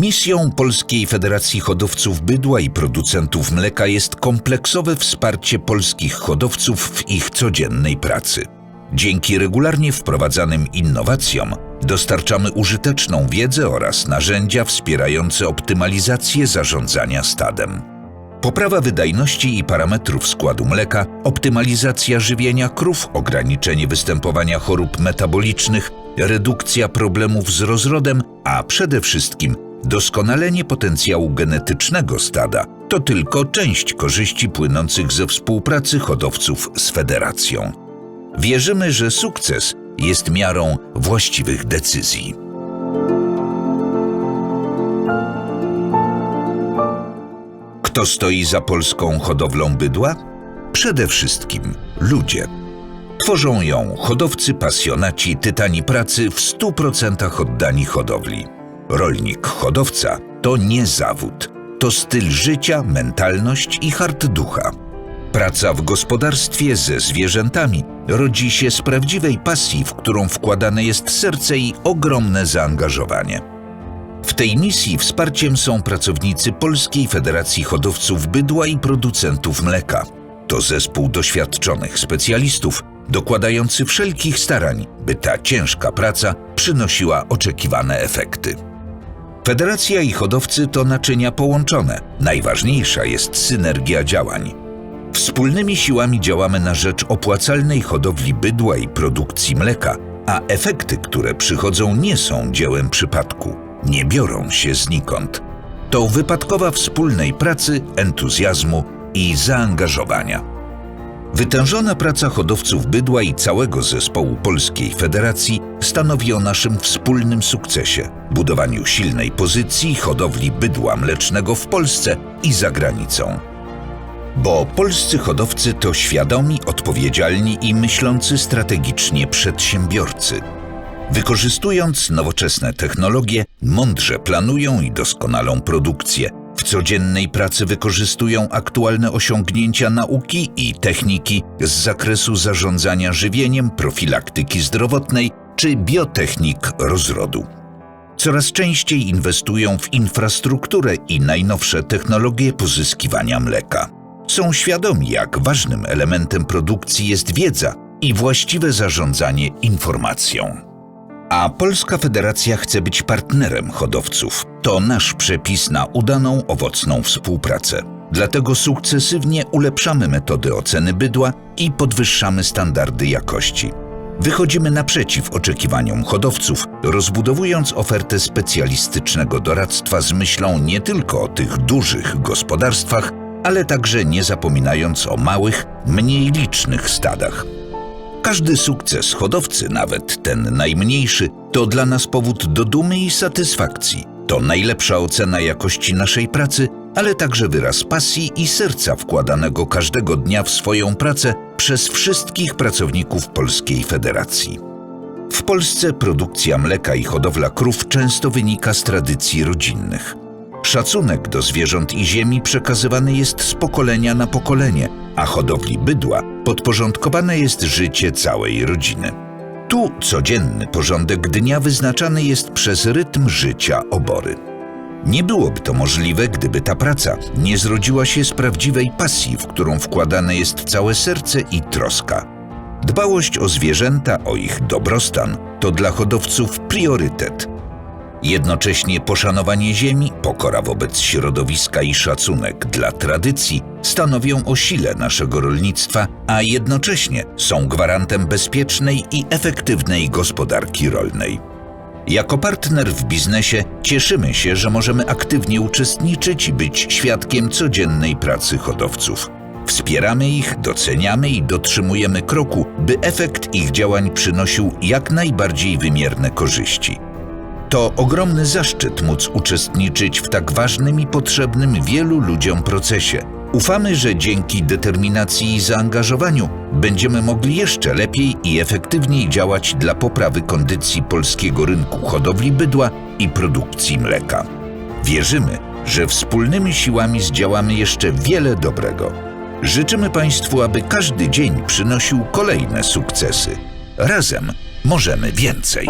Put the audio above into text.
Misją Polskiej Federacji Hodowców Bydła i Producentów Mleka jest kompleksowe wsparcie polskich hodowców w ich codziennej pracy. Dzięki regularnie wprowadzanym innowacjom dostarczamy użyteczną wiedzę oraz narzędzia wspierające optymalizację zarządzania stadem. Poprawa wydajności i parametrów składu mleka, optymalizacja żywienia krów, ograniczenie występowania chorób metabolicznych, redukcja problemów z rozrodem, a przede wszystkim doskonalenie potencjału genetycznego stada to tylko część korzyści płynących ze współpracy hodowców z federacją. Wierzymy, że sukces jest miarą właściwych decyzji. Kto stoi za polską hodowlą bydła? Przede wszystkim ludzie. Tworzą ją hodowcy, pasjonaci, tytani pracy w 100% oddani hodowli. Rolnik, hodowca to nie zawód, to styl życia, mentalność i hart ducha. Praca w gospodarstwie ze zwierzętami rodzi się z prawdziwej pasji, w którą wkładane jest serce i ogromne zaangażowanie. W tej misji wsparciem są pracownicy Polskiej Federacji Hodowców Bydła i Producentów Mleka. To zespół doświadczonych specjalistów, dokładający wszelkich starań, by ta ciężka praca przynosiła oczekiwane efekty. Federacja i hodowcy to naczynia połączone. Najważniejsza jest synergia działań. Wspólnymi siłami działamy na rzecz opłacalnej hodowli bydła i produkcji mleka, a efekty, które przychodzą, nie są dziełem przypadku, nie biorą się znikąd. To wypadkowa wspólnej pracy, entuzjazmu i zaangażowania. Wytężona praca hodowców bydła i całego zespołu Polskiej Federacji stanowi o naszym wspólnym sukcesie budowaniu silnej pozycji hodowli bydła mlecznego w Polsce i za granicą. Bo polscy hodowcy to świadomi, odpowiedzialni i myślący strategicznie przedsiębiorcy. Wykorzystując nowoczesne technologie, mądrze planują i doskonalą produkcję. W codziennej pracy wykorzystują aktualne osiągnięcia nauki i techniki z zakresu zarządzania żywieniem, profilaktyki zdrowotnej czy biotechnik rozrodu. Coraz częściej inwestują w infrastrukturę i najnowsze technologie pozyskiwania mleka są świadomi, jak ważnym elementem produkcji jest wiedza i właściwe zarządzanie informacją. A Polska Federacja chce być partnerem hodowców. To nasz przepis na udaną, owocną współpracę. Dlatego sukcesywnie ulepszamy metody oceny bydła i podwyższamy standardy jakości. Wychodzimy naprzeciw oczekiwaniom hodowców, rozbudowując ofertę specjalistycznego doradztwa z myślą nie tylko o tych dużych gospodarstwach, ale także nie zapominając o małych, mniej licznych stadach. Każdy sukces hodowcy, nawet ten najmniejszy, to dla nas powód do dumy i satysfakcji. To najlepsza ocena jakości naszej pracy, ale także wyraz pasji i serca wkładanego każdego dnia w swoją pracę przez wszystkich pracowników Polskiej Federacji. W Polsce produkcja mleka i hodowla krów często wynika z tradycji rodzinnych. Szacunek do zwierząt i ziemi przekazywany jest z pokolenia na pokolenie, a hodowli bydła podporządkowane jest życie całej rodziny. Tu codzienny porządek dnia wyznaczany jest przez rytm życia obory. Nie byłoby to możliwe, gdyby ta praca nie zrodziła się z prawdziwej pasji, w którą wkładane jest całe serce i troska. Dbałość o zwierzęta, o ich dobrostan to dla hodowców priorytet – Jednocześnie poszanowanie ziemi, pokora wobec środowiska i szacunek dla tradycji stanowią o sile naszego rolnictwa, a jednocześnie są gwarantem bezpiecznej i efektywnej gospodarki rolnej. Jako partner w biznesie cieszymy się, że możemy aktywnie uczestniczyć i być świadkiem codziennej pracy hodowców. Wspieramy ich, doceniamy i dotrzymujemy kroku, by efekt ich działań przynosił jak najbardziej wymierne korzyści. To ogromny zaszczyt móc uczestniczyć w tak ważnym i potrzebnym wielu ludziom procesie. Ufamy, że dzięki determinacji i zaangażowaniu będziemy mogli jeszcze lepiej i efektywniej działać dla poprawy kondycji polskiego rynku hodowli bydła i produkcji mleka. Wierzymy, że wspólnymi siłami zdziałamy jeszcze wiele dobrego. Życzymy Państwu, aby każdy dzień przynosił kolejne sukcesy. Razem możemy więcej.